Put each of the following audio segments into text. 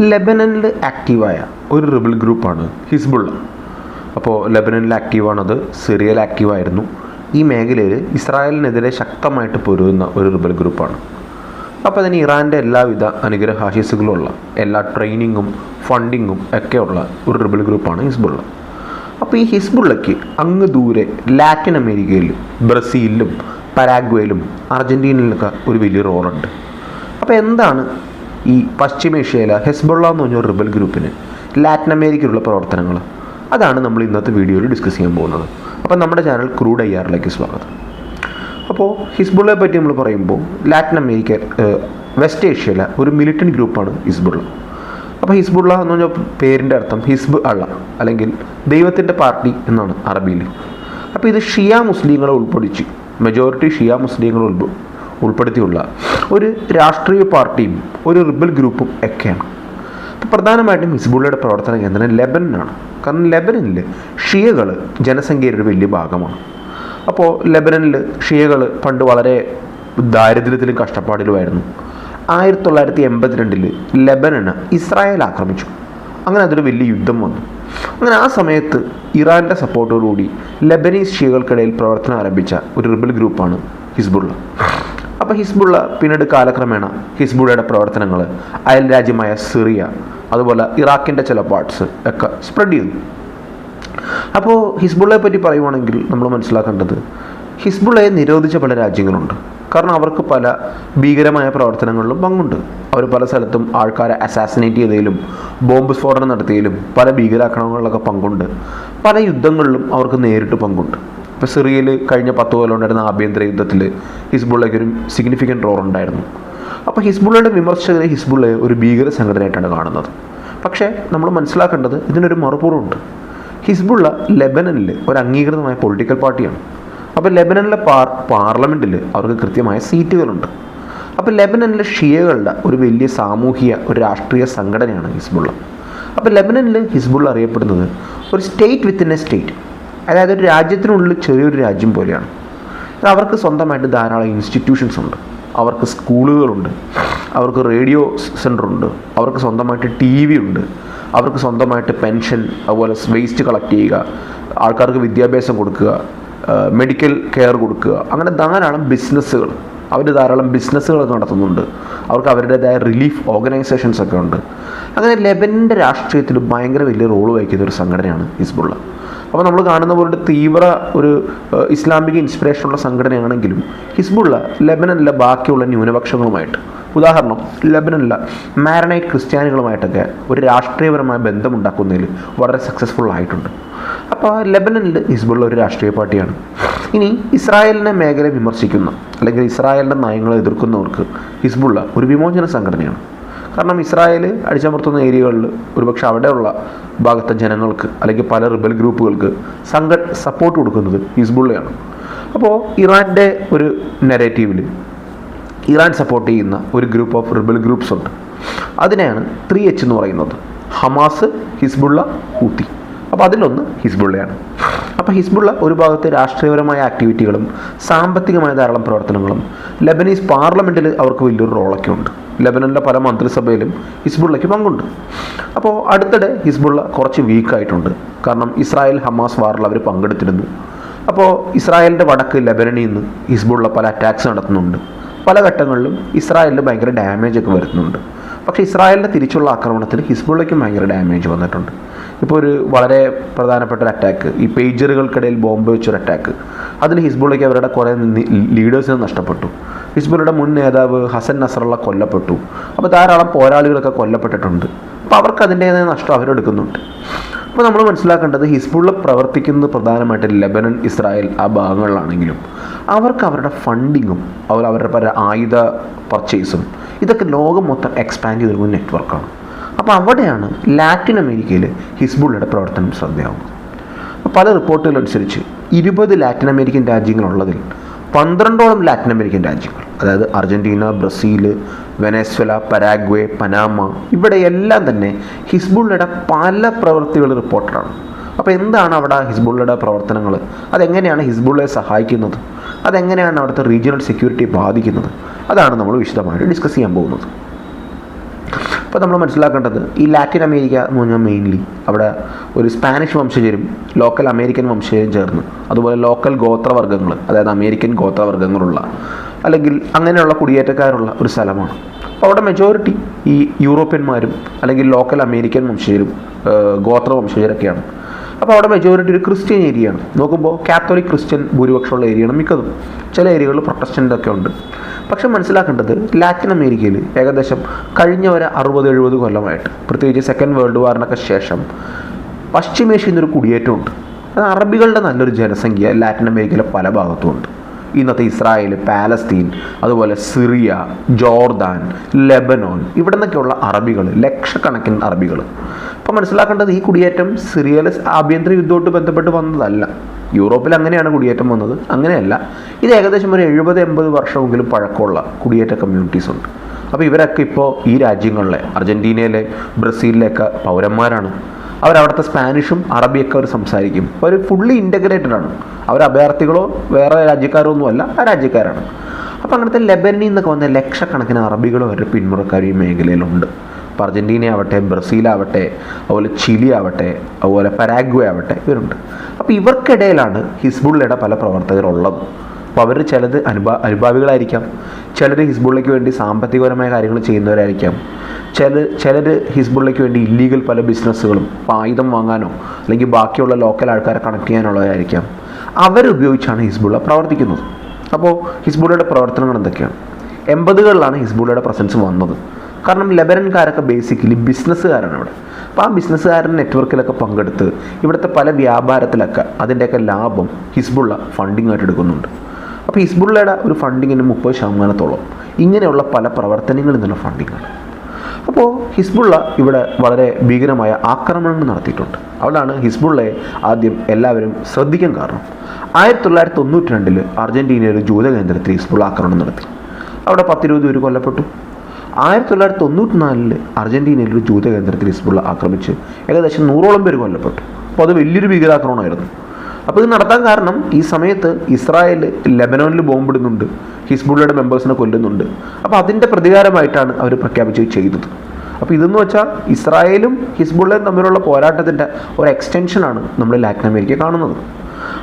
ലെബനനിൽ ആക്റ്റീവായ ഒരു റിബൽ ഗ്രൂപ്പാണ് ഹിസ്ബുള്ള. അപ്പോൾ ലെബനനിൽ ആക്റ്റീവാണത് സിറിയയിൽ ആക്റ്റീവായിരുന്നു. ഈ മേഖലയിൽ ഇസ്രായേലിനെതിരെ ശക്തമായിട്ട് പൊരുതുന്ന ഒരു റിബൽ ഗ്രൂപ്പാണ്. അപ്പോൾ അതിന് ഇറാന്റെ എല്ലാവിധ അനുഗ്രഹാശിസുകളുള്ള എല്ലാ ട്രെയിനിങ്ങും ഫണ്ടിങ്ങും ഒക്കെ ഉള്ള ഒരു റിബൽ ഗ്രൂപ്പാണ് ഹിസ്ബുള്ള. അപ്പോൾ ഈ ഹിസ്ബുള്ളയ്ക്ക് അങ്ങ് ദൂരെ ലാറ്റിൻ അമേരിക്കയിലും ബ്രസീലിലും പരാഗ്വയിലും അർജന്റീനയിലൊക്കെ ഒരു വലിയ റോളുണ്ട്. അപ്പോൾ എന്താണ് ഈ പശ്ചിമേഷ്യയിലെ ഹെസ്ബുള്ള എന്ന് പറഞ്ഞ റിബൽ ഗ്രൂപ്പിന് ലാറ്റിൻ അമേരിക്കയിലുള്ള പ്രവർത്തനങ്ങൾ. അതാണ് നമ്മൾ ഇന്നത്തെ വീഡിയോയിൽ ഡിസ്കസ് ചെയ്യാൻ പോകുന്നത്. അപ്പോൾ നമ്മുടെ ചാനൽ ക്രൂഡ് ഐ ആറിലേക്ക് സ്വാഗതം. അപ്പോൾ ഹിസ്ബുള്ളയെ പറ്റി നമ്മൾ പറയുമ്പോൾ ലാറ്റിൻ അമേരിക്ക വെസ്റ്റ് ഏഷ്യയിലെ ഒരു മിലിറ്റന്റ് ഗ്രൂപ്പാണ് ഹിസ്ബുള്ള. അപ്പോൾ ഹിസ്ബുള്ള എന്ന് പറഞ്ഞ പേരിന്റെ അർത്ഥം ഹിസ്ബ് അള്ള അല്ലെങ്കിൽ ദൈവത്തിന്റെ പാർട്ടി എന്നാണ് അറബിയിൽ. അപ്പോൾ ഇത് ഷിയ മുസ്ലിങ്ങളെ ഉൾപ്പെടുത്തി. മെജോറിറ്റി ഷിയ മുസ്ലിങ്ങളെ ഉൾപ്പെടുത്തിയുള്ള ഒരു രാഷ്ട്രീയ പാർട്ടിയും ഒരു റിബൽ ഗ്രൂപ്പും ഒക്കെയാണ്. അപ്പോൾ പ്രധാനമായിട്ടും ഹിസ്ബുള്ളയുടെ പ്രവർത്തന കേന്ദ്രം ലെബനാണ് കാരണം ലെബനനിൽ ഷിയകൾ ജനസംഖ്യയുടെ ഒരു വലിയ ഭാഗമാണ്. അപ്പോൾ ലെബനനിൽ ഷിയകൾ പണ്ട് വളരെ ദാരിദ്ര്യത്തിലും കഷ്ടപ്പാടിലുമായിരുന്നു. ആയിരത്തി തൊള്ളായിരത്തി എൺപത്തിരണ്ടിൽ ലെബനന് ഇസ്രായേൽ ആക്രമിച്ചു. അങ്ങനെ അതൊരു വലിയ യുദ്ധം വന്നു. അങ്ങനെ ആ സമയത്ത് ഇറാന്റെ സപ്പോർട്ടോടുകൂടി ലെബനീസ് ഷിയകൾക്കിടയിൽ പ്രവർത്തനം ആരംഭിച്ച ഒരു റിബൽ ഗ്രൂപ്പാണ് ഹിസ്ബുള്ള. അപ്പോൾ ഹിസ്ബുള്ള പിന്നീട് കാലക്രമേണ ഹിസ്ബുള്ളയുടെ പ്രവർത്തനങ്ങൾ അയൽ രാജ്യമായ സിറിയ അതുപോലെ ഇറാഖിന്റെ ചില പാർട്സ് ഒക്കെ സ്പ്രെഡ് ചെയ്തു. അപ്പോൾ ഹിസ്ബുള്ളയെ പറ്റി പറയുവാണെങ്കിൽ നമ്മൾ മനസ്സിലാക്കേണ്ടത് ഹിസ്ബുള്ളയെ നിരോധിച്ച പല രാജ്യങ്ങളുണ്ട്. കാരണം അവർക്ക് പല ഭീകരമായ പ്രവർത്തനങ്ങളിലും പങ്കുണ്ട്. അവർ പല സ്ഥലത്തും ആൾക്കാരെ അസാസിനേറ്റ് ചെയ്തതിലും ബോംബ് സ്ഫോടനം നടത്തിയതിലും പല ഭീകരാക്രമണങ്ങളിലൊക്കെ പങ്കുണ്ട്. പല യുദ്ധങ്ങളിലും അവർക്ക് നേരിട്ട് പങ്കുണ്ട്. ഇപ്പോൾ സിറിയയിൽ കഴിഞ്ഞ പത്ത് കൊല്ലം ഉണ്ടായിരുന്ന ആഭ്യന്തര യുദ്ധത്തിൽ ഹിസ്ബുള്ളയ്ക്ക് ഒരു സിഗ്നിഫിക്കന്റ് റോൾ ഉണ്ടായിരുന്നു. അപ്പോൾ ഹിസ്ബുള്ളയുടെ വിമർശകരെ ഹിസ്ബുള്ളയെ ഒരു ഭീകര സംഘടനയായിട്ടാണ് കാണുന്നത്. പക്ഷേ നമ്മൾ മനസ്സിലാക്കേണ്ടത് ഇതിനൊരു മറുപുറമുണ്ട്. ഹിസ്ബുള്ള ലെബനനിൽ ഒരു അംഗീകൃതമായ പൊളിറ്റിക്കൽ പാർട്ടിയാണ്. അപ്പോൾ ലെബനനിലെ പാർ പാർലമെന്റിൽ അവർക്ക് കൃത്യമായ സീറ്റുകളുണ്ട്. അപ്പോൾ ലെബനനിലെ ഷിയകളുടെ ഒരു വലിയ സാമൂഹിക ഒരു രാഷ്ട്രീയ സംഘടനയാണ് ഹിസ്ബുള്ള. അപ്പോൾ ലെബനനിൽ ഹിസ്ബുള്ള അറിയപ്പെടുന്നത് ഒരു സ്റ്റേറ്റ് വിത്തിൻ എ സ്റ്റേറ്റ് അതായത് ഒരു രാജ്യത്തിനുള്ളിൽ ചെറിയൊരു രാജ്യം പോലെയാണ്. അവർക്ക് സ്വന്തമായിട്ട് ധാരാളം ഇൻസ്റ്റിറ്റ്യൂഷൻസ് ഉണ്ട്. അവർക്ക് സ്കൂളുകളുണ്ട്. അവർക്ക് റേഡിയോ സെന്റർ ഉണ്ട് അവർക്ക് സ്വന്തമായിട്ട് ടി വി ഉണ്ട്. അവർക്ക് സ്വന്തമായിട്ട് പെൻഷൻ അതുപോലെ വേസ്റ്റ് കളക്ട് ചെയ്യുക ആൾക്കാർക്ക് വിദ്യാഭ്യാസം കൊടുക്കുക മെഡിക്കൽ കെയർ കൊടുക്കുക. അങ്ങനെ ധാരാളം ബിസിനസ്സുകൾ അവർ ധാരാളം ബിസിനസ്സുകൾ നടത്തുന്നുണ്ട്. അവർക്ക് അവരുടേതായ റിലീഫ് ഓർഗനൈസേഷൻസ് ഒക്കെ ഉണ്ട്. അങ്ങനെ ലെബനിന്റെ രാഷ്ട്രീയത്തിൽ ഭയങ്കര വലിയ റോൾ വഹിക്കുന്ന ഒരു സംഘടനയാണ് ഹിസ്ബുള്ള. അപ്പോൾ നമ്മൾ കാണുന്ന പോലെ തീവ്ര ഒരു ഇസ്ലാമിക ഇൻസ്പിറേഷനുള്ള സംഘടനയാണെങ്കിലും ഹിസ്ബുള്ള ലെബനനിലെ ബാക്കിയുള്ള ന്യൂനപക്ഷങ്ങളുമായിട്ട്. ഉദാഹരണം ലെബനനിലെ മാരനൈറ്റ് ക്രിസ്ത്യാനികളുമായിട്ടൊക്കെ ഒരു രാഷ്ട്രീയപരമായ ബന്ധമുണ്ടാക്കുന്നതിൽ വളരെ സക്സസ്ഫുൾ ആയിട്ടുണ്ട്. അപ്പോൾ ലെബനനിൽ ഹിസ്ബുള്ള ഒരു രാഷ്ട്രീയ പാർട്ടിയാണ്. ഇനി ഇസ്രായേലിനെ മേഖല വിമർശിക്കുന്ന അല്ലെങ്കിൽ ഇസ്രായേലിന്റെ നയങ്ങളെ എതിർക്കുന്നവർക്ക് ഹിസ്ബുള്ള ഒരു വിമോചന സംഘടനയാണ്. കാരണം ഇസ്രായേൽ അടിച്ചമർത്തുന്ന ഏരിയകളിൽ ഒരുപക്ഷെ അവിടെയുള്ള ഭാഗത്തെ ജനങ്ങൾക്ക് അല്ലെങ്കിൽ പല റിബൽ ഗ്രൂപ്പുകൾക്ക് സംഘ സപ്പോർട്ട് കൊടുക്കുന്നത് ഹിസ്ബുള്ളയാണ്. അപ്പോൾ ഇറാന്റെ ഒരു നെറേറ്റീവിൽ ഇറാൻ സപ്പോർട്ട് ചെയ്യുന്ന ഒരു ഗ്രൂപ്പ് ഓഫ് റിബൽ ഗ്രൂപ്പ്സ് ഉണ്ട്. അതിനെയാണ് ത്രീ എച്ച് എന്ന് പറയുന്നത്. Hamas Hezbollah Houthi. അപ്പോൾ അതിലൊന്ന് ഹിസ്ബുള്ളയാണ്. അപ്പോൾ ഹിസ്ബുള്ള ഒരു ഭാഗത്ത് രാഷ്ട്രീയപരമായ ആക്ടിവിറ്റികളും സാമ്പത്തികമായ ധാരാളം പ്രവർത്തനങ്ങളും. ലബനീസ് പാർലമെന്റിൽ അവർക്ക് വലിയൊരു റോളൊക്കെ ഉണ്ട് ലബനനിലെ പല മന്ത്രിസഭയിലും ഹിസ്ബുള്ളയ്ക്ക് പങ്കുണ്ട്. അപ്പോൾ അടുത്തിടെ ഹിസ്ബുള്ള കുറച്ച് വീക്കായിട്ടുണ്ട് കാരണം ഇസ്രായേൽ ഹമാസ് വാറിൽ അവർ പങ്കെടുത്തിരുന്നു. അപ്പോൾ ഇസ്രായേലിന്റെ വടക്ക് ലബനനിൽ നിന്ന് ഹിസ്ബുള്ള പല അറ്റാക്സ് നടത്തുന്നുണ്ട്. പല ഘട്ടങ്ങളിലും ഇസ്രായേലിന് ഭയങ്കര ഡാമേജ് ഒക്കെ വരുന്നുണ്ട് പക്ഷേ ഇസ്രായേലിന്റെ തിരിച്ചുള്ള ആക്രമണത്തിൽ ഹിസ്ബുള്ളയ്ക്കും ഭയങ്കര ഡാമേജ് വന്നിട്ടുണ്ട്. ഇപ്പോൾ ഒരു വളരെ പ്രധാനപ്പെട്ട ഒരു അറ്റാക്ക് ഈ പേജറുകൾക്കിടയിൽ ബോംബ് വെച്ചൊരു അറ്റാക്ക് അതിൽ ഹിസ്ബുള്ളയ്ക്ക് അവരുടെ കുറേ ലീഡേഴ്സിനെ നഷ്ടപ്പെട്ടു. ഹിസ്ബുള്ളയുടെ മുൻ നേതാവ് ഹസൻ നസറുള്ള കൊല്ലപ്പെട്ടു. അപ്പോൾ ധാരാളം പോരാളികളൊക്കെ കൊല്ലപ്പെട്ടിട്ടുണ്ട്. അപ്പോൾ അവർക്ക് അതിന്റേതായ നഷ്ടം അവരെടുക്കുന്നുണ്ട്. അപ്പോൾ നമ്മൾ മനസ്സിലാക്കേണ്ടത് ഹിസ്ബുള്ള പ്രവർത്തിക്കുന്നത് പ്രധാനമായിട്ട് ലെബനൻ ഇസ്രായേൽ ആ ഭാഗങ്ങളിലാണെങ്കിലും അവർക്ക് അവരുടെ ഫണ്ടിങ്ങും അതുപോലെ അവരുടെ പല ആയുധ പർച്ചേസും ഇതൊക്കെ ലോകം മൊത്തം എക്സ്പാൻഡ് ചെയ്തൊരു നെറ്റ്വർക്കാണ് അപ്പോൾ അവിടെയാണ് ലാറ്റിൻ അമേരിക്കയിൽ ഹിസ്ബുള്ളയുടെ പ്രവർത്തനം ശ്രദ്ധയാവുന്നത് പല റിപ്പോർട്ടുകൾ അനുസരിച്ച് ഇരുപത് ലാറ്റിൻ അമേരിക്കൻ രാജ്യങ്ങളുള്ളതിൽ പന്ത്രണ്ടോളം ലാറ്റിൻ അമേരിക്കൻ രാജ്യങ്ങൾ അതായത് Argentina Brazil Venezuela Paraguay Panama ഇവിടെയെല്ലാം തന്നെ ഹിസ്ബുള്ളയുടെ പല പ്രവൃത്തികൾ റിപ്പോർട്ടറാണ്. അപ്പോൾ എന്താണ് അവിടെ ഹിസ്ബുള്ളയുടെ പ്രവർത്തനങ്ങൾ? അതെങ്ങനെയാണ് ഹിസ്ബുള്ളയെ സഹായിക്കുന്നത്? അതെങ്ങനെയാണ് അവിടുത്തെ റീജിയണൽ സെക്യൂരിറ്റിയെ ബാധിക്കുന്നത്? അതാണ് നമ്മൾ വിശദമായിട്ട് ഡിസ്കസ് ചെയ്യാൻ പോകുന്നത്. അപ്പോൾ നമ്മൾ മനസ്സിലാക്കേണ്ടത് ഈ ലാറ്റിൻ അമേരിക്ക എന്ന് പറഞ്ഞാൽ മെയിൻലി അവിടെ ഒരു സ്പാനിഷ് വംശജരും ലോക്കൽ അമേരിക്കൻ വംശജരും ചേർന്ന്. അതുപോലെ ലോക്കൽ ഗോത്രവർഗങ്ങൾ അതായത് അമേരിക്കൻ ഗോത്രവർഗങ്ങളുള്ള അല്ലെങ്കിൽ അങ്ങനെയുള്ള കുടിയേറ്റക്കാരുള്ള ഒരു സ്ഥലമാണ്. അപ്പോൾ അവിടെ മെജോറിറ്റി ഈ യൂറോപ്യന്മാരും അല്ലെങ്കിൽ ലോക്കൽ അമേരിക്കൻ വംശജരും ഗോത്ര വംശജരൊക്കെയാണ് അപ്പോൾ അവിടെ മെജോറിറ്റി ഒരു ക്രിസ്ത്യൻ ഏരിയയാണ് നോക്കുമ്പോൾ കാത്തോലിക് ക്രിസ്ത്യൻ ഭൂരിപക്ഷമുള്ള ഏരിയയാണ് മിക്കതും. ചില ഏരിയകളിൽ പ്രൊട്ടസ്റ്റന്റൊക്കെ ഉണ്ട്. പക്ഷെ മനസ്സിലാക്കേണ്ടത് ലാറ്റിൻ അമേരിക്കയിൽ ഏകദേശം കഴിഞ്ഞ ഒരു അറുപത് എഴുപത് കൊല്ലമായിട്ട് പ്രത്യേകിച്ച് സെക്കൻഡ് വേൾഡ് വാറിനൊക്കെ ശേഷം പശ്ചിമേഷ്യയിൽ നിന്നൊരു കുടിയേറ്റമുണ്ട് അത് അറബികളുടെ നല്ലൊരു ജനസംഖ്യ ലാറ്റിൻ അമേരിക്കയിലെ പല ഭാഗത്തുമുണ്ട് ഇന്നത്തെ ഇസ്രായേൽ പാലസ്തീൻ അതുപോലെ സിറിയ ജോർദാൻ ലെബനോൻ ഇവിടെ നിന്നൊക്കെയുള്ള അറബികൾ ലക്ഷക്കണക്കിന് അറബികൾ അപ്പോൾ മനസ്സിലാക്കേണ്ടത് ഈ കുടിയേറ്റം സിറിയയിലെ ആഭ്യന്തര യുദ്ധമായിട്ട് ബന്ധപ്പെട്ട് വന്നതല്ല. യൂറോപ്പിൽ അങ്ങനെയാണ് കുടിയേറ്റം വന്നത്. അങ്ങനെയല്ല. ഇത് ഏകദേശം ഒരു എഴുപത് എൺപത് വർഷമെങ്കിലും പഴക്കമുള്ള കുടിയേറ്റ കമ്മ്യൂണിറ്റീസ് ഉണ്ട്. അപ്പോൾ ഇവരൊക്കെ ഇപ്പോൾ ഈ രാജ്യങ്ങളിലെ അർജന്റീനയിലെ ബ്രസീലിലെയൊക്കെ പൗരന്മാരാണ്. അവരവിടുത്തെ സ്പാനിഷും അറബിയൊക്കെ അവർ സംസാരിക്കും. അവർ ഫുള്ളി ഇന്റഗ്രേറ്റഡ് ആണ്. അവർ അഭയാർത്ഥികളോ വേറെ രാജ്യക്കാരോ ഒന്നുമല്ല ആ രാജ്യക്കാരാണ്. അപ്പോൾ അങ്ങനത്തെ ലെബനിൽ നിന്നൊക്കെ വന്ന ലക്ഷക്കണക്കിന് അറബികളും അവരുടെ പിന്മുറക്കാരും ഈ മേഖലയിലുണ്ട്. ഇപ്പോൾ അർജന്റീന ആവട്ടെ ബ്രസീലാവട്ടെ അതുപോലെ ചിലി ആവട്ടെ അതുപോലെ പരാഗ്വേ ആവട്ടെ ഇവരുണ്ട്. അപ്പോൾ ഇവർക്കിടയിലാണ് ഹിസ്ബുള്ളയുടെ പല പ്രവർത്തകരുള്ളത്. അപ്പോൾ അവർ ചിലത് അനുഭാ അനുഭാവികളായിരിക്കാം. ചിലർ ഹിസ്ബുള്ളയ്ക്ക് വേണ്ടി സാമ്പത്തികപരമായ കാര്യങ്ങൾ ചെയ്യുന്നവരായിരിക്കാം. ചില ചിലർ ഹിസ്ബുള്ളയ്ക്ക് വേണ്ടി ഇല്ലീഗൽ പല ബിസിനസ്സുകളും ആയുധം വാങ്ങാനോ അല്ലെങ്കിൽ ബാക്കിയുള്ള ലോക്കൽ ആൾക്കാരെ കണക്ട് ചെയ്യാനുള്ളവരായിരിക്കാം അവരുപയോഗിച്ചാണ് ഹിസ്ബുള്ള പ്രവർത്തിക്കുന്നത്. അപ്പോൾ ഹിസ്ബുള്ളയുടെ പ്രവർത്തനങ്ങൾ എന്തൊക്കെയാണ്? എൺപതുകളിലാണ് ഹിസ്ബുള്ളയുടെ പ്രസൻസ് വന്നത്. കാരണം ലെബനൻകാരൊക്കെ ബേസിക്കലി ബിസിനസ്സുകാരാണ് ഇവിടെ അപ്പോൾ ആ ബിസിനസ്സുകാരൻ നെറ്റ്വർക്കിലൊക്കെ പങ്കെടുത്ത് ഇവിടുത്തെ പല വ്യാപാരത്തിലൊക്കെ അതിന്റെയൊക്കെ ലാഭം ഹിസ്ബുള്ള ഫണ്ടിങ് ആയിട്ട് എടുക്കുന്നുണ്ട്. അപ്പോൾ ഹിസ്ബുള്ളയുടെ ഒരു ഫണ്ടിങ്ങിന് മുപ്പത് ശതമാനത്തോളം ഇങ്ങനെയുള്ള പല പ്രവർത്തനങ്ങളിൽ നിന്നുള്ള ഫണ്ടിങ്ങാണ് അപ്പോൾ ഹിസ്ബുള്ള ഇവിടെ വളരെ ഭീകരമായ ആക്രമണങ്ങൾ നടത്തിയിട്ടുണ്ട്. അവിടാണ് ഹിസ്ബുള്ളയെ ആദ്യം എല്ലാവരും ശ്രദ്ധിക്കാൻ കാരണം. ആയിരത്തി തൊള്ളായിരത്തി തൊണ്ണൂറ്റി രണ്ടിൽ അർജന്റീനയിൽ ഒരു ജൂത കേന്ദ്രത്തിൽ ഹിസ്ബുള്ള ആക്രമണം നടത്തി. അവിടെ പത്തിരുപത് പേര് കൊല്ലപ്പെട്ടു. ആയിരത്തി തൊള്ളായിരത്തി തൊണ്ണൂറ്റി നാലിൽ അർജന്റീനയിൽ ഒരു ജൂത കേന്ദ്രത്തിൽ ഹിസ്ബുള്ള ആക്രമിച്ച് ഏകദേശം നൂറോളം പേര് കൊല്ലപ്പെട്ടു. അപ്പോൾ അത് വലിയൊരു ഭീകരാക്രമണമായിരുന്നു. അപ്പോൾ ഇത് നടത്താൻ കാരണം ഈ സമയത്ത് ഇസ്രായേൽ ലെബനോനിൽ ബോംബിടുന്നുണ്ട് ഹിസ്ബുള്ളയുടെ മെമ്പേഴ്സിനെ കൊല്ലുന്നുണ്ട്. അപ്പോൾ അതിന്റെ പ്രതികാരമായിട്ടാണ് അവർ പ്രഖ്യാപിച്ച് ചെയ്തത്. അപ്പോൾ ഇതെന്ന് വെച്ചാൽ ഇസ്രായേലും ഹിസ്ബുള്ളയും തമ്മിലുള്ള പോരാട്ടത്തിന്റെ ഒരു എക്സ്റ്റൻഷനാണ് നമ്മൾ ലാറ്റിൻ അമേരിക്ക കാണുന്നത്.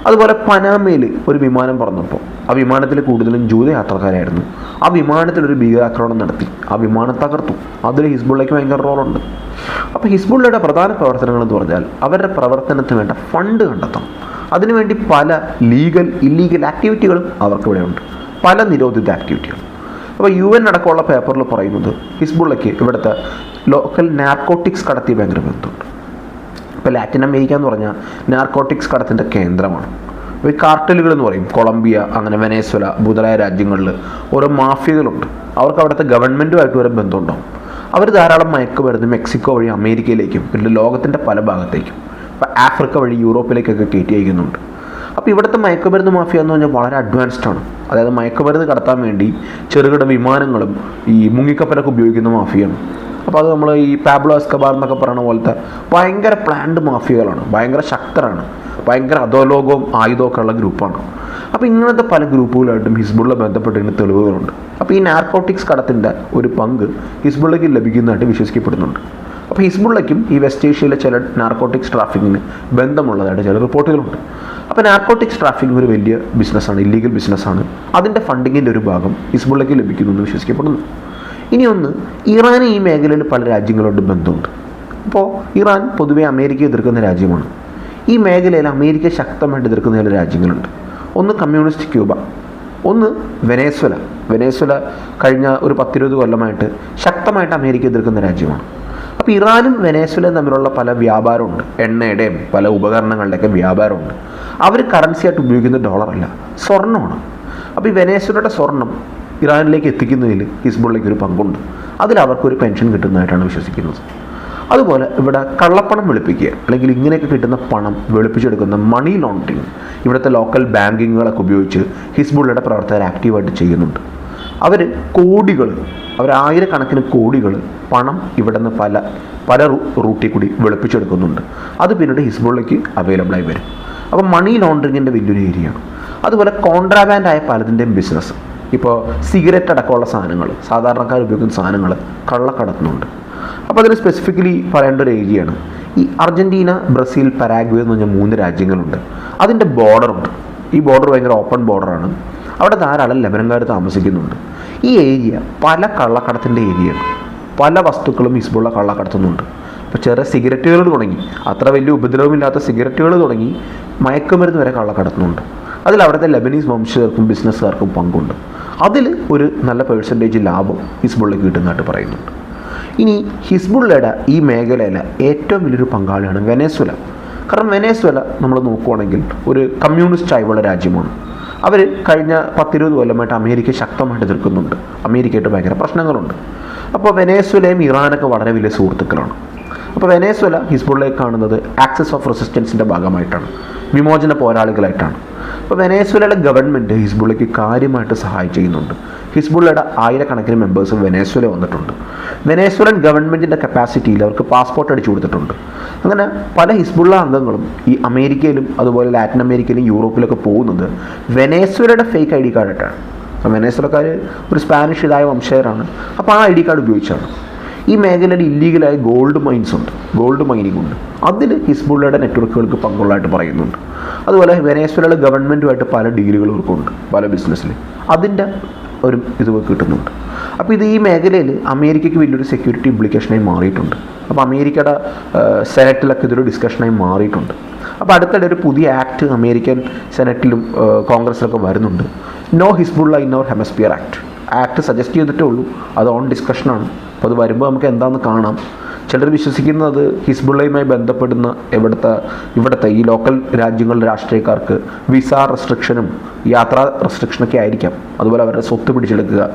അതുപോലെ പനാമയിൽ ഒരു വിമാനം പറന്നപ്പോൾ ആ വിമാനത്തിൽ കൂടുതലും ജൂത യാത്രക്കാരായിരുന്നു ആ വിമാനത്തിൽ ഒരു ഭീകരാക്രമണം നടത്തി. ആ വിമാനം തകർത്തു. അതിൽ ഹിസ്ബുള്ളയ്ക്ക് ഭയങ്കര റോളുണ്ട്. അപ്പോൾ ഹിസ്ബുള്ളയുടെ പ്രധാന പ്രവർത്തനങ്ങൾ എന്ന് പറഞ്ഞാൽ അവരുടെ പ്രവർത്തനത്തിന് വേണ്ട ഫണ്ട് കണ്ടെത്തണം. അതിനുവേണ്ടി പല ലീഗൽ ഇല്ലീഗൽ ആക്ടിവിറ്റികളും അവർക്ക് ഇവിടെ ഉണ്ട്. പല നിരോധിത ആക്ടിവിറ്റികൾ അപ്പോൾ യു എൻ അടക്കമുള്ള പേപ്പറിൽ പറയുന്നത് ഹിസ്ബുള്ളയ്ക്ക് ഇവിടുത്തെ ലോക്കൽ നാർക്കോട്ടിക്സ് കടത്തിയ ഭയങ്കര ബന്ധമുണ്ട്. ഇപ്പോൾ ലാറ്റിൻ അമേരിക്ക എന്ന് പറഞ്ഞാൽ നാർക്കോട്ടിക്സ് കടത്തിന്റെ കേന്ദ്രമാണ്. ഈ കാർട്ടലുകൾ എന്ന് പറയും. കൊളംബിയ അങ്ങനെ വെനേസ്വല മുതലായ രാജ്യങ്ങളിൽ ഓരോ മാഫിയകളുണ്ട്. അവർക്ക് അവിടുത്തെ ഗവൺമെന്റുമായിട്ട് വരെ ബന്ധമുണ്ടാവും. അവർ ധാരാളം മയക്ക് മയക്കുമരുന്ന് മെക്സിക്കോ വഴി അമേരിക്കയിലേക്കും പിന്നെ ലോകത്തിന്റെ പല ഭാഗത്തേക്കും ഇപ്പോൾ ആഫ്രിക്ക വഴി യൂറോപ്പിലേക്കൊക്കെ കയറ്റി അയക്കുന്നുണ്ട്. അപ്പോൾ ഇവിടുത്തെ മയക്കുമരുന്ന് മാഫിയ എന്ന് പറഞ്ഞാൽ വളരെ അഡ്വാൻസ്ഡ് ആണ്. അതായത് മയക്കുമരുന്ന് കടത്താൻ വേണ്ടി ചെറുകിട വിമാനങ്ങളും ഈ മുങ്ങിക്കപ്പലൊക്കെ ഉപയോഗിക്കുന്ന മാഫിയാണ് അപ്പോൾ അത് നമ്മൾ ഈ പാബ്ലോ എസ്കബാർ എന്നൊക്കെ പറയുന്ന പോലത്തെ ഭയങ്കര പ്ലാൻഡ് മാഫിയകളാണ്. ഭയങ്കര ശക്തരാണ്. ഭയങ്കര അധോലോകവും ആയുധമൊക്കെ ഉള്ള ഗ്രൂപ്പാണ്. അപ്പോൾ ഇങ്ങനത്തെ പല ഗ്രൂപ്പുകളായിട്ടും ഹിസ്ബുള്ള ബന്ധപ്പെട്ടിരുന്ന തെളിവുകളുണ്ട്. അപ്പോൾ ഈ നാർക്കോട്ടിക്സ് കടത്തിന്റെ ഒരു പങ്ക് ഹിസ്ബുള്ളയ്ക്ക് ലഭിക്കുന്നതായിട്ട് വിശ്വസിക്കപ്പെടുന്നുണ്ട്. അപ്പോൾ ഹിസ്ബുള്ളയ്ക്കും ഈ വെസ്റ്റ് ഏഷ്യയിലെ ചില നാർക്കോട്ടിക്സ് ട്രാഫിക്കിന് ബന്ധമുള്ളതായിട്ട് ചില റിപ്പോർട്ടുകളുണ്ട്. അപ്പോൾ നാർക്കോട്ടിക്സ് ട്രാഫിക്കിംഗ് ഒരു വലിയ ബിസിനസ്സാണ് ഇല്ലീഗൽ ബിസിനസ്സാണ് അതിന്റെ ഫണ്ടിങ്ങിന്റെ ഒരു ഭാഗം ഹിസ്ബുള്ളയ്ക്ക് ലഭിക്കുന്നു എന്ന് വിശ്വസിക്കപ്പെടുന്നു. ഇനി ഒന്ന് ഇറാന് ഈ മേഖലയിൽ പല രാജ്യങ്ങളോട് ബന്ധമുണ്ട്. അപ്പോൾ ഇറാൻ പൊതുവേ അമേരിക്ക എതിർക്കുന്ന രാജ്യമാണ്. ഈ മേഖലയിൽ അമേരിക്ക ശക്തമായിട്ട് എതിർക്കുന്ന ചില രാജ്യങ്ങളുണ്ട്. ഒന്ന് കമ്മ്യൂണിസ്റ്റ് ക്യൂബ ഒന്ന് വെനേസ്വല. വെനേസ്വല കഴിഞ്ഞ ഒരു പത്തിരുപത് കൊല്ലമായിട്ട് ശക്തമായിട്ട് അമേരിക്ക എതിർക്കുന്ന രാജ്യമാണ്. അപ്പോൾ ഇറാനും വെനേസ്വലയും തമ്മിലുള്ള പല വ്യാപാരമുണ്ട്. എണ്ണയുടെയും പല ഉപകരണങ്ങളുടെയൊക്കെ വ്യാപാരമുണ്ട്. അവർ കറൻസി ആയിട്ട് ഉപയോഗിക്കുന്ന ഡോളറല്ല സ്വർണമാണ്. അപ്പോൾ ഈ വെനേസ്വലയുടെ സ്വർണം ഇറാനിലേക്ക് എത്തിക്കുന്നതിൽ ഹിസ്ബുള്ളയ്ക്ക് ഒരു പങ്കുണ്ട്. അതിൽ അവർക്കൊരു പെൻഷൻ കിട്ടുന്നതായിട്ടാണ് വിശ്വസിക്കുന്നത്. അതുപോലെ ഇവിടെ കള്ളപ്പണം വെളുപ്പിക്കുക അല്ലെങ്കിൽ ഇങ്ങനെയൊക്കെ കിട്ടുന്ന പണം വെളുപ്പിച്ചെടുക്കുന്ന മണി ലോണ്ടറിങ് ഇവിടുത്തെ ലോക്കൽ ബാങ്കിങ്ങുകളൊക്കെ ഉപയോഗിച്ച് ഹിസ്ബുള്ളയുടെ പ്രവർത്തകർ ആക്റ്റീവായിട്ട് ചെയ്യുന്നുണ്ട്. അവർ കോടികൾ അവർ ആയിരക്കണക്കിന് കോടികൾ പണം ഇവിടെ നിന്ന് പല പല റൂട്ടിൽ കൂടി വെളുപ്പിച്ചെടുക്കുന്നുണ്ട്. അത് പിന്നീട് ഹിസ്ബുള്ളയ്ക്ക് അവൈലബിളായി വരും. അപ്പോൾ മണി ലോണ്ടറിങ്ങിന്റെ വലിയൊരു ഏരിയയാണ്. അതുപോലെ കോൺട്രാബാൻഡായ പലതിന്റെയും ബിസിനസ് ഇപ്പോൾ സിഗരറ്റ് അടക്കമുള്ള സാധനങ്ങൾ സാധാരണക്കാർ ഉപയോഗിക്കുന്ന സാധനങ്ങൾ കള്ളക്കടത്തുന്നുണ്ട് അപ്പോൾ അതിന് സ്പെസിഫിക്കലി പറയേണ്ട ഒരു ഏരിയയാണ് ഈ അർജന്റീന ബ്രസീൽ പരാഗ്വേ എന്ന് പറഞ്ഞ മൂന്ന് രാജ്യങ്ങളുണ്ട്. അതിന്റെ ബോർഡറുണ്ട് ഈ ബോർഡർ ഭയങ്കര ഓപ്പൺ ബോർഡറാണ് അവിടെ ധാരാളം ലെബനൻകാർ താമസിക്കുന്നുണ്ട്. ഈ ഏരിയ പല കള്ളക്കടത്തിന്റെ ഏരിയയാണ് പല വസ്തുക്കളും ഇസ്ബുള്ള കള്ളക്കടത്തുന്നുണ്ട്. അപ്പോൾ ചെറിയ സിഗരറ്റുകൾ തുടങ്ങി. അത്ര വലിയ ഉപദ്രവമില്ലാത്ത സിഗരറ്റുകൾ തുടങ്ങി മയക്കുമരുന്ന് വരെ കള്ളക്കടത്തുന്നുണ്ട്. അതിൽ അവിടുത്തെ ലബനീസ് വംശജർക്കും ബിസിനസ്സുകാർക്കും പങ്കുണ്ട്. അതിൽ ഒരു നല്ല പേഴ്സന്റേജ് ലാഭം ഹിസ്ബുള്ളക്ക് കിട്ടുന്നതായിട്ട് പറയുന്നുണ്ട്. ഇനി ഹിസ്ബുള്ളയുടെ ഈ മേഖലയിലെ ഏറ്റവും വലിയൊരു പങ്കാളിയാണ് വെനേസ്വല. കാരണം വെനേസ്വല നമ്മൾ നോക്കുവാണെങ്കിൽ ഒരു കമ്മ്യൂണിസ്റ്റ് ആയുള്ള രാജ്യമാണ്. അവർ കഴിഞ്ഞ പത്തിരുപത് കൊല്ലമായിട്ട് അമേരിക്ക ശക്തമായിട്ട് എതിർക്കുന്നുണ്ട്. അമേരിക്കയായിട്ട് ഭയങ്കര പ്രശ്നങ്ങളുണ്ട്. അപ്പോൾ വെനേസ്വലയും ഇറാനൊക്കെ വളരെ വലിയ സുഹൃത്തുക്കളാണ്. അപ്പോൾ വെനേസ്വല ഹിസ്ബുള്ളയെ കാണുന്നത് ആക്സസ് ഓഫ് റെസിസ്റ്റൻസിന്റെ ഭാഗമായിട്ടാണ്. വിമോചന പോരാളികളായിട്ടാണ്. അപ്പോൾ വെനേസ്വലയുടെ ഗവൺമെന്റ് ഹിസ്ബുള്ളയ്ക്ക് കാര്യമായിട്ട് സഹായം ചെയ്യുന്നുണ്ട്. ഹിസ്ബുള്ളയുടെ ആയിരക്കണക്കിന് മെമ്പേഴ്സ് വെനേസ്വല വന്നിട്ടുണ്ട്. വെനേസ്വലൻ ഗവൺമെന്റിന്റെ കപ്പാസിറ്റിയിൽ അവർക്ക് പാസ്പോർട്ട് അടിച്ചു കൊടുത്തിട്ടുണ്ട്. അങ്ങനെ പല ഹിസ്ബുള്ള അംഗങ്ങളും ഈ അമേരിക്കയിലും അതുപോലെ ലാറ്റിൻ അമേരിക്കയിലും യൂറോപ്പിലൊക്കെ പോകുന്നത് വെനേസ്വലയുടെ ഫേക്ക് ഐ ഡി കാർഡായിട്ടാണ് വെനേസ്വലക്കാർ ഒരു സ്പാനിഷ് ഇതായ വംശജരാണ്. അപ്പോൾ ആ ഐ ഡി കാർഡ് ഉപയോഗിച്ചാണ്. ഈ മേഖലയിൽ ഇല്ലീഗലായ ഗോൾഡ് മൈൻസ് ഉണ്ട്. ഗോൾഡ് മൈനിങ് ഉണ്ട്. അതിൽ ഹിസ്ബുള്ളയുടെ നെറ്റ്വർക്കുകൾക്ക് പങ്കുള്ളതായിട്ട് പറയുന്നുണ്ട്. അതുപോലെ വെനേസ്വലയുടെ ഗവൺമെന്റുമായിട്ട് പല ഡീലുകളും ഇവർക്കുണ്ട് പല ബിസിനസ്സിൽ അതിന്റെ ഒരു ഇത് കിട്ടുന്നുണ്ട്. അപ്പോൾ ഇത് ഈ മേഖലയിൽ അമേരിക്കയ്ക്ക് വലിയൊരു സെക്യൂരിറ്റി ഇംപ്ലിക്കേഷനായി മാറിയിട്ടുണ്ട്. അപ്പോൾ അമേരിക്കയുടെ സെനറ്റിലൊക്കെ ഇതൊരു ഡിസ്കഷനായി മാറിയിട്ടുണ്ട്. അപ്പോൾ അടുത്തിടെ ഒരു പുതിയ ആക്ട് അമേരിക്കൻ സെനറ്റിലും കോൺഗ്രസ്സിലൊക്കെ വരുന്നുണ്ട്. No Hezbollah in our hemisphere act act suggest ചെയ്തിട്ടേ ഉള്ളൂ. അത് ഓൺ ഡിസ്കഷനാണ് അപ്പോൾ അത് വരുമ്പോൾ നമുക്ക് എന്താണെന്ന് കാണാം. ചിലർ വിശ്വസിക്കുന്നത് ഹിസ്ബുള്ളയുമായി ബന്ധപ്പെടുന്ന ഇവിടുത്തെ ഇവിടുത്തെ ഈ ലോക്കൽ രാജ്യങ്ങളിലെ രാഷ്ട്രീയക്കാർക്ക് വിസ റെസ്ട്രിക്ഷനും യാത്രാ റെസ്ട്രിക്ഷനൊക്കെ ആയിരിക്കാം. അതുപോലെ അവരുടെ സ്വത്ത് പിടിച്ചെടുക്കുക.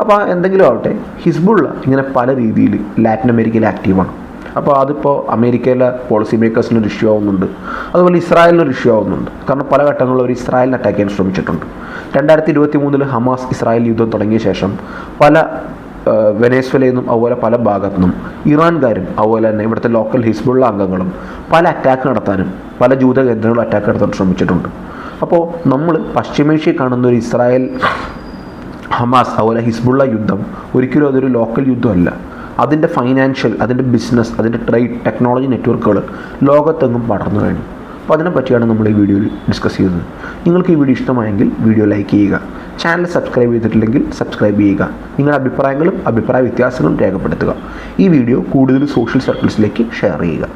അപ്പോൾ എന്തെങ്കിലും ആവട്ടെ ഹിസ്ബുള്ള ഇങ്ങനെ പല രീതിയിൽ ലാറ്റിൻ അമേരിക്കയിൽ ആക്റ്റീവാണ് അപ്പോൾ അതിപ്പോൾ അമേരിക്കയിലെ പോളിസി മേക്കേഴ്സിന് ഒരു ഇഷ്യൂ ആവുന്നുണ്ട്. അതുപോലെ ഇസ്രായേലിനൊരു ഇഷ്യൂ ആവുന്നുണ്ട്. കാരണം പല ഘട്ടങ്ങളിൽ ഒരു ഇസ്രായേലിനെ അറ്റാക്ക് ചെയ്യാൻ ശ്രമിച്ചിട്ടുണ്ട്. രണ്ടായിരത്തി ഇരുപത്തി മൂന്നിൽ ഹമാസ് ഇസ്രായേൽ യുദ്ധം തുടങ്ങിയ ശേഷം പല വെനേസ്വലയിൽ നിന്നും അതുപോലെ പല ഭാഗത്തു നിന്നും ഇറാൻകാരും അതുപോലെ തന്നെ ഇവിടുത്തെ ലോക്കൽ ഹിസ്ബുള്ള അംഗങ്ങളും പല അറ്റാക്ക് നടത്താനും പല ജൂത കേന്ദ്രങ്ങളും അറ്റാക്ക് നടത്താൻ ശ്രമിച്ചിട്ടുണ്ട്. അപ്പോൾ നമ്മൾ പശ്ചിമേഷ്യ കാണുന്ന ഒരു ഇസ്രായേൽ ഹമാസ് അതുപോലെ ഹിസ്ബുള്ള യുദ്ധം ഒരിക്കലും അതൊരു ലോക്കൽ യുദ്ധമല്ല. അതിന്റെ ഫൈനാൻഷ്യൽ അതിന്റെ ബിസിനസ് അതിന്റെ ട്രേഡ് ടെക്നോളജി നെറ്റ്വർക്കുകൾ ലോകത്തെങ്ങും പടർന്നു കഴിഞ്ഞു. അപ്പോൾ അതിനെ പറ്റിയാണ് നമ്മൾ ഈ വീഡിയോയിൽ ഡിസ്കസ് ചെയ്യുന്നത്. നിങ്ങൾക്ക് ഈ വീഡിയോ ഇഷ്ടമായെങ്കിൽ വീഡിയോ ലൈക്ക് ചെയ്യുക. ചാനൽ സബ്സ്ക്രൈബ് ചെയ്തിട്ടില്ലെങ്കിൽ സബ്സ്ക്രൈബ് ചെയ്യുക. നിങ്ങളുടെ അഭിപ്രായങ്ങളും അഭിപ്രായ വ്യത്യാസങ്ങളും രേഖപ്പെടുത്തുക. ഈ വീഡിയോ കൂടുതൽ സോഷ്യൽ സർക്കിൾസിലേക്ക് ഷെയർ ചെയ്യുക.